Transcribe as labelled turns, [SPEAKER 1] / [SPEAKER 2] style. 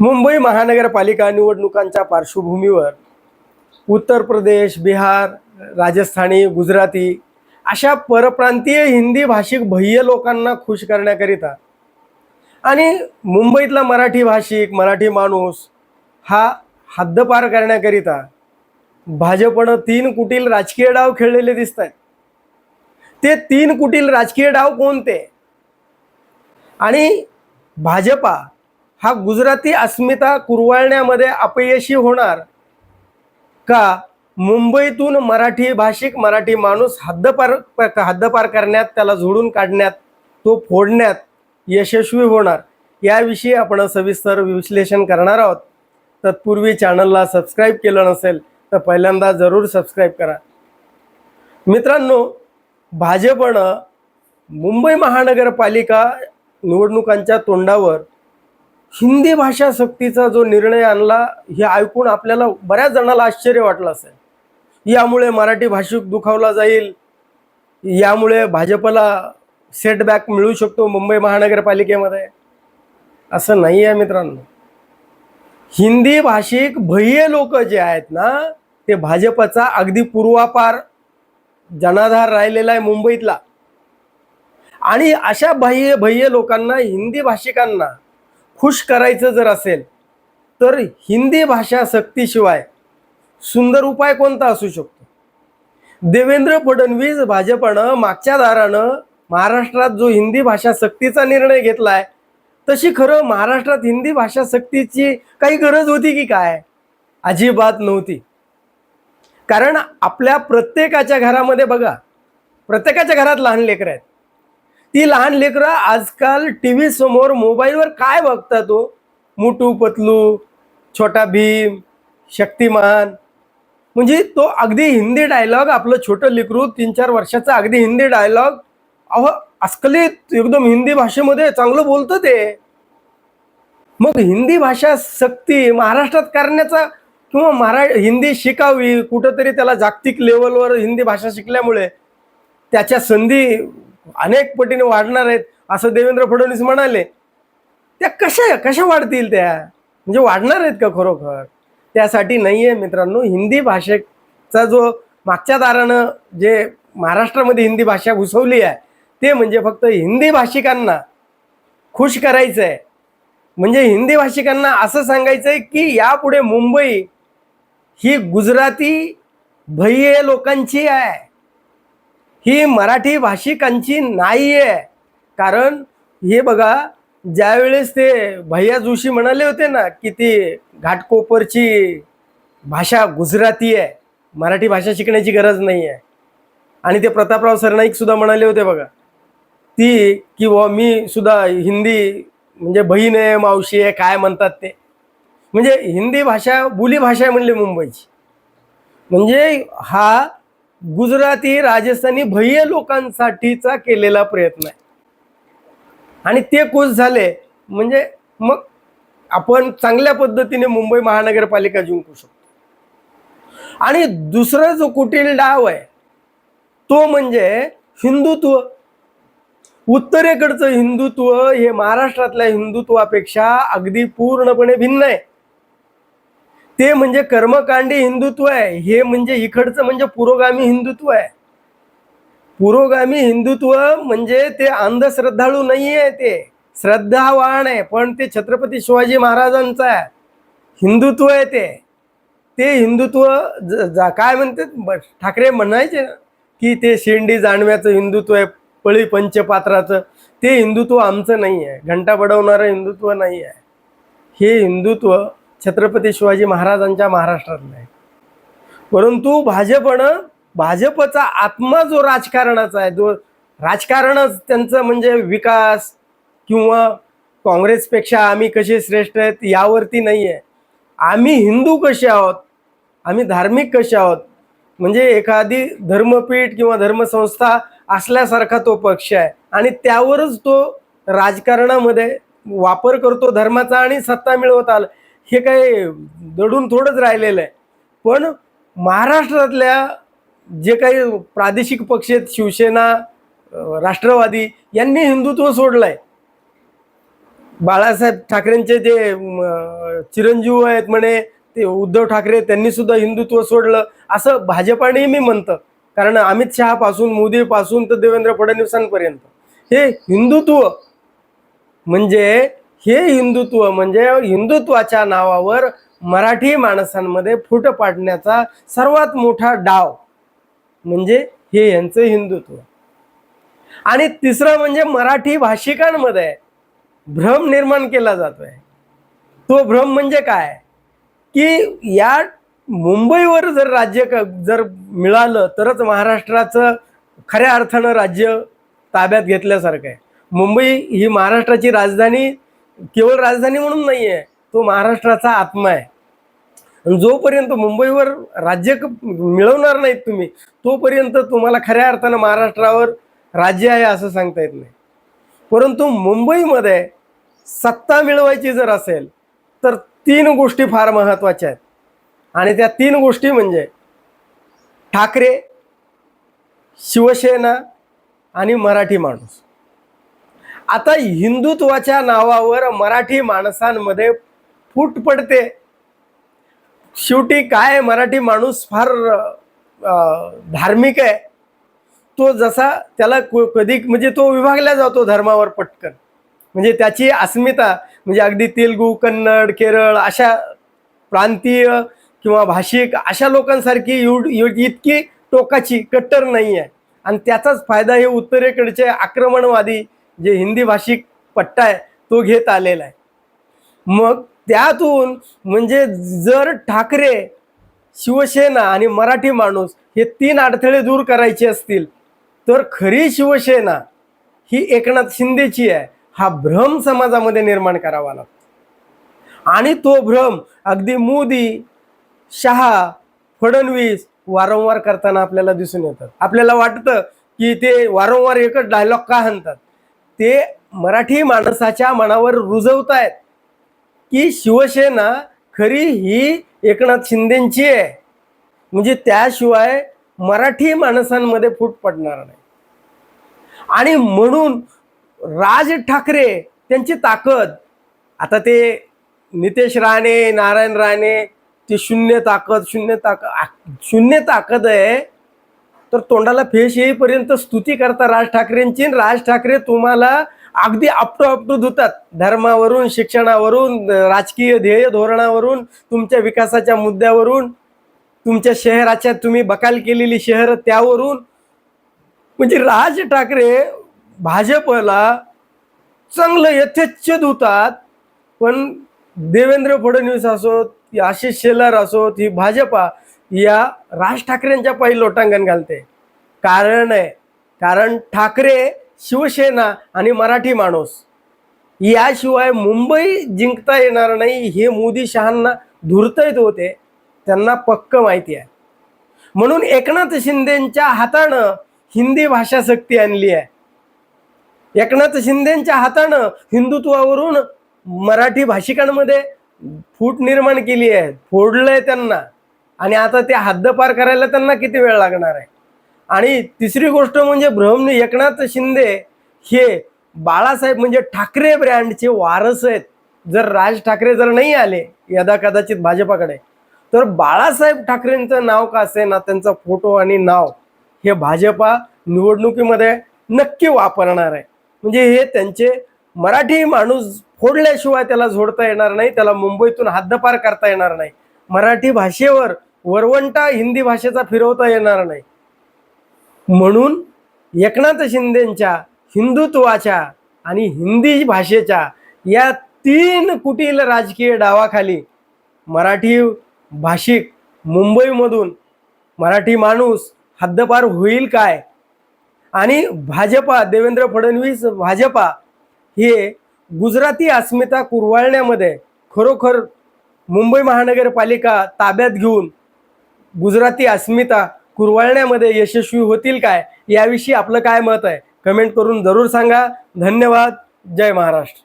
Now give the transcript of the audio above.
[SPEAKER 1] मुंबई महानगरपालिका निवडणुकांच्या पार्श्वभूमीवर उत्तर प्रदेश बिहार राजस्थानी गुजराती अशा परप्रांतीय हिंदी भाषिक भय्य लोकांना खुश करण्याकरिता आणि मुंबईतला मराठी भाषिक मराठी माणूस हा हद्दपार करण्याकरिता भाजपनं तीन कुटील राजकीय डाव खेळलेले दिसत आहेत ते तीन कुटील राजकीय डाव कोणते? आणि भाजपा हा गुजराती अस्मिता कुरवाळण्यामध्ये अपयशी होणार का? मुंबईतून मराठी भाषिक मराठी माणूस हद्दपार हद्दपार करण्यात त्याला झोडून काढण्यात तो फोडण्यात यशस्वी होणार याविषयी आपण सविस्तर विश्लेषण करणार आहोत. तत्पूर्वी चॅनलला सबस्क्राईब केलं नसेल तर पहिल्यांदा जरूर सबस्क्राईब करा. मित्रांनो भाजपनं मुंबई महानगरपालिका निवडणुकांच्या तोंडावर हिंदी भाषा सक्तीचा जो निर्णय आणला हे ऐकून आपल्याला बऱ्याच जणाला आश्चर्य वाटलं असेल. यामुळे मराठी भाषिक दुखावला जाईल. यामुळे भाजपला सेटबॅक मिळू शकतो मुंबई महानगरपालिकेमध्ये. असं नाही आहे मित्रांनो. हिंदी भाषिक भय्य लोक जे आहेत ना ते भाजपचा अगदी पूर्वापार जनाधार राहिलेला आहे मुंबईतला. आणि अशा बाह्य भय्य लोकांना हिंदी भाषिकांना खुश करायचं जर असेल तर हिंदी भाषा सक्तीशिवाय सुंदर उपाय कोणता असू शकतो? देवेंद्र फडणवीस भाजपनं मागच्या दारानं महाराष्ट्रात जो हिंदी भाषा सक्तीचा निर्णय घेतलाय तशी खरं महाराष्ट्रात हिंदी भाषा सक्तीची काही गरज होती की काय? अजिबात नव्हती. कारण आपल्या प्रत्येकाच्या घरामध्ये बघा प्रत्येकाच्या घरात लहान लेकरं आहेत. ती लहान लेकरं आजकाल टी व्ही समोर मोबाईलवर काय बघतात तो? मुटू पतलू छोटा भीम शक्तिमान. म्हणजे तो अगदी हिंदी डायलॉग आपलं छोटं लेकरू तीन चार वर्षाचा अगदी हिंदी डायलॉग अहो अस्खलित एकदम हिंदी भाषेमध्ये चांगलं बोलतं ते. मग हिंदी भाषा सक्ती महाराष्ट्रात करण्याचा किंवा महारा हिंदी शिकावी कुठंतरी त्याला जागतिक लेवलवर हिंदी भाषा शिकल्यामुळे त्याच्या संधी अनेक पटीने वाढणार आहेत असं देवेंद्र फडणवीस म्हणाले. त्या कशा कशा वाढतील त्या? म्हणजे वाढणार आहेत का खरोखर? त्यासाठी नाही आहे मित्रांनो हिंदी भाषेचा जो मागच्या दारानं जे महाराष्ट्रामध्ये हिंदी भाषा घुसवली आहे ते म्हणजे फक्त हिंदी भाषिकांना खुश करायचं आहे म्हणजे हिंदी भाषिकांना असं सांगायचं आहे की यापुढे मुंबई ही गुजराती भय्य लोकांची आहे. ही मराठी भाषिकांची नाही आहे कारण हे बघा ज्यावेळेस ते भैया जोशी म्हणाले होते ना की ती घाटकोपरची भाषा गुजराती आहे. मराठी भाषा शिकण्याची गरज नाही आहे आणि ते प्रतापराव सरनाईक सुद्धा म्हणाले होते बघा. ती की बुवा मी सुद्धा हिंदी म्हणजे बहीण आहे मावशी आहे काय म्हणतात ते. म्हणजे हिंदी भाषा बोली भाषा आहे म्हणली मुंबईची. म्हणजे हा गुजराती राजस्थानी भय्य लोकांसाठीचा केलेला प्रयत्न आहे. आणि ते खुश झाले म्हणजे मग आपण चांगल्या पद्धतीने मुंबई महानगरपालिका जिंकू शकतो. आणि दुसरा जो कुटील डाव आहे तो म्हणजे हिंदुत्व. उत्तरेकडचं हिंदुत्व हे महाराष्ट्रातल्या हिंदुत्वापेक्षा अगदी पूर्णपणे भिन्न आहे. ते म्हणजे कर्मकांडी हिंदुत्व आहे. हे म्हणजे इकडचं म्हणजे पुरोगामी हिंदुत्व आहे. पुरोगामी हिंदुत्व म्हणजे ते अंधश्रद्धाळू नाही आहे ते. श्रद्धावान आहे पण ते छत्रपती शिवाजी महाराजांचं आहे. हिंदुत्व आहे ते. ते हिंदुत्व ज- जा- काय म्हणते ब- ठाकरे म्हणायचे ना की ते शेंडी जाणव्याचं हिंदुत्व आहे पळी पंचपात्राचं. ते हिंदुत्व आमचं नाही आहे घंटा बडवणारं हिंदुत्व नाही आहे हे हिंदुत्व छत्रपती शिवाजी महाराजांच्या महाराष्ट्रातलं आहे. परंतु भाजपनं भाजपचा आत्मा जो राजकारणाचा आहे जो राजकारणच त्यांचं म्हणजे विकास किंवा काँग्रेसपेक्षा आम्ही कसे श्रेष्ठ आहेत यावरती नाही आहे आम्ही हिंदू कसे आहोत आम्ही धार्मिक कसे आहोत म्हणजे एखादी धर्मपीठ किंवा धर्मसंस्था असल्यासारखा तो पक्ष आहे. आणि त्यावरच तो राजकारणामध्ये वापर करतो धर्माचा आणि सत्ता मिळवत आला. हे काही दडून थोडंच राहिलेलं आहे. पण महाराष्ट्रातल्या जे काही प्रादेशिक पक्ष आहेत शिवसेना राष्ट्रवादी यांनी हिंदुत्व सोडलं आहे बाळासाहेब ठाकरेंचे जे चिरंजीव आहेत म्हणे ते उद्धव ठाकरे त्यांनी सुद्धा हिंदुत्व सोडलं. असं भाजपानेही मी म्हणतं. कारण अमित शहापासून मोदीपासून तर देवेंद्र फडणवीसांपर्यंत. हे हिंदुत्व म्हणजे हे हिंदुत्व म्हणजे हिंदुत्वाच्या नावावर मराठी माणसांमध्ये फूट पाडण्याचा सर्वात मोठा डाव म्हणजे हे यांचं हिंदुत्व. आणि तिसरं म्हणजे मराठी भाषिकांमध्ये भ्रम निर्माण केला जातोय. तो भ्रम म्हणजे काय? की या मुंबईवर जर राज्य क- जर मिळालं तरच महाराष्ट्राचं खऱ्या अर्थानं राज्य ताब्यात घेतल्यासारखं आहे. मुंबई ही महाराष्ट्राची राजधानी केवळ राजधानी म्हणून नाही आहे तो महाराष्ट्राचा आत्मा आहे. जोपर्यंत मुंबईवर राज्य मिळवणार नाहीत तुम्ही तोपर्यंत तुम्हाला खऱ्या अर्थानं महाराष्ट्रावर राज्य आहे असं सांगता येत नाही. परंतु मुंबईमध्ये सत्ता मिळवायची जर असेल तर तीन गोष्टी फार महत्त्वाच्या आहेत. आणि त्या तीन गोष्टी म्हणजे ठाकरे शिवसेना आणि मराठी माणूस. आता हिंदुत्वाच्या नावावर मराठी माणसांमध्ये फूट पडते. शेवटी काय मराठी माणूस फार धार्मिक आहे तो जसा त्याला क- कधी म्हणजे तो विभागला जातो धर्मावर पटकन. म्हणजे त्याची अस्मिता म्हणजे अगदी तेलगू कन्नड केरळ अशा प्रांतीय किंवा भाषिक अशा लोकांसारखी युड इतकी टोकाची कट्टर नाही आहे आणि त्याचाच फायदा हे उत्तरेकडचे आक्रमणवादी जे हिंदी भाषिक पट्टा आहे तो घेत आलेला आहे. मग त्यातून म्हणजे जर ठाकरे शिवसेना आणि मराठी माणूस हे तीन अडथळे दूर करायचे असतील तर खरी शिवसेना ही एकनाथ शिंदेची आहे. हा भ्रम समाजामध्ये निर्माण करावा लागतो. आणि तो भ्रम अगदी मोदी शहा फडणवीस वारंवार करताना आपल्याला दिसून येतात. आपल्याला वाटतं की ते वारंवार एकच डायलॉग का म्हणतात ते मराठी माणसाच्या मनावर रुजवतायत की शिवसेना खरी ही एकनाथ शिंदेची आहे. म्हणजे त्याशिवाय मराठी माणसांमध्ये फूट पडणार नाही. आणि म्हणून राज ठाकरे त्यांची ताकद आता ते नितेश राणे नारायण राणे ते शून्य ताकद शून्य ताकद शून्य ताकद आहे. तर तोंडाला फेश येईपर्यंत स्तुती करता राज ठाकरेंची राज ठाकरे तुम्हाला अगदी आपटो आपटो धुतात. धर्मावरून शिक्षणावरून राजकीय ध्येय धोरणावरून तुमच्या विकासाच्या मुद्द्यावरून तुमच्या शहराच्या तुम्ही बकाल केलेली शहर त्यावरून. म्हणजे राज ठाकरे भाजपला चांगलं यथेच्छ धुतात पण देवेंद्र फडणवीस असोत आशिष शेलार असोत ही भाजपा या राज ठाकरेंच्या पायी लोटांगण घालते. कारण आहे कारण ठाकरे शिवसेना आणि मराठी माणूस. याशिवाय मुंबई जिंकता येणार नाही हे मोदी शहांना धुरतयत होते त्यांना पक्क माहिती आहे. म्हणून एकनाथ शिंदेच्या हातानं हिंदी भाषा सक्ती आणली आहे. एकनाथ शिंदेच्या हातानं हिंदुत्वावरून मराठी भाषिकांमध्ये फूट निर्माण केली आहे फोडलंय त्यांना. आणि आता ते हद्दपार करायला त्यांना किती वेळ लागणार आहे? आणि तिसरी गोष्ट म्हणजे भ्रम एकनाथ शिंदे हे बाळासाहेब म्हणजे ठाकरे ब्रँडचे वारस आहेत. जर राज ठाकरे जर नाही आले यदा कदाचित भाजपाकडे तर बाळासाहेब ठाकरेंचं नाव का असे ना त्यांचा फोटो आणि नाव हे भाजपा निवडणुकीमध्ये नक्की वापरणार आहे. म्हणजे हे त्यांचे मराठी माणूस फोडल्याशिवाय त्याला झोडता येणार नाही त्याला मुंबईतून हद्दपार करता येणार नाही. मराठी भाषेवर वरवंटा हिंदी भाषेचा फिरवता येणार नाही. म्हणून एकनाथ शिंदेच्या हिंदुत्वाच्या आणि हिंदी भाषेच्या या तीन कुटील राजकीय डावाखाली मराठी भाषिक मुंबईमधून मराठी माणूस हद्दपार होईल काय? आणि भाजपा देवेंद्र फडणवीस भाजपा हे गुजराती अस्मिता कुरवाळण्यामध्ये खरोखर मुंबई महानगरपालिका ताब्यात घेऊन गुजराती अस्मिता कुरवाळण्यामध्ये यशस्वी होतील काय याविषयी आपलं काय मत आहे? कमेंट करून जरूर सांगा. धन्यवाद. जय महाराष्ट्र.